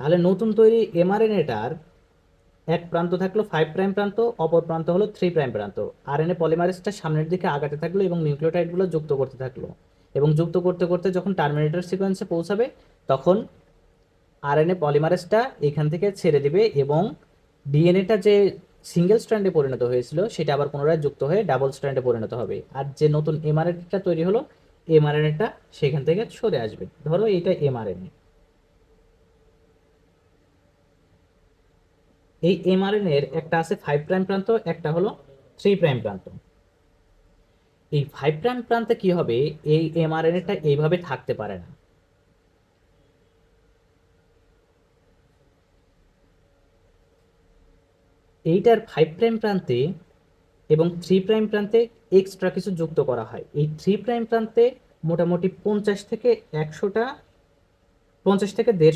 তাহলে নতুন তৈরি এমআরএনএটার এক প্রান্ত থাকল ফাইভ প্রাইম প্রান্ত, অপর প্রান্ত হলো থ্রি প্রাইম প্রান্ত। আরএনএ পলিমারেজটা সামনের দিকে আগাতে থাকল এবং নিউক্লিওটাইডগুলো যুক্ত করতে থাকল। এবং যুক্ত করতে করতে যখন টার্মিনেটর সিকোয়েন্সে পৌঁছাবে, তখন আর আরএনএ পলিমারেজটা এখান থেকে ছেড়ে দিবে এবং ডিএনএটা যে সিঙ্গেল স্ট্র্যান্ডে পরিণত হয়েছিল, সেটা আবার পুনরায় যুক্ত হয়ে ডাবল স্ট্র্যান্ডে পরিণত হবে। আর যে নতুন এমআরএনএটা তৈরি হলো এমআরএনএটা সেখান থেকে সরে আসবে। ধরো এইটা এমআরএনএ। এই এমআরএনএ এর একটা আছে ফাইভ প্রাইম প্রান্ত, একটা হলো থ্রি প্রাইম প্রান্ত। এই ফাইভ প্রাইম প্রান্তে কি হবে? এই এমআরএনএটা এইভাবে থাকতে পারে না। এইটার ফাইভ প্রাইম প্রান্তে এবং থ্রি প্রাইম প্রান্তে এক্সট্রা কিছু যুক্ত করা হয়। এই থ্রি প্রাইম প্রান্তে মোটামুটি পঞ্চাশ থেকে একশোটা, পঞ্চাশ থেকে দেড়শো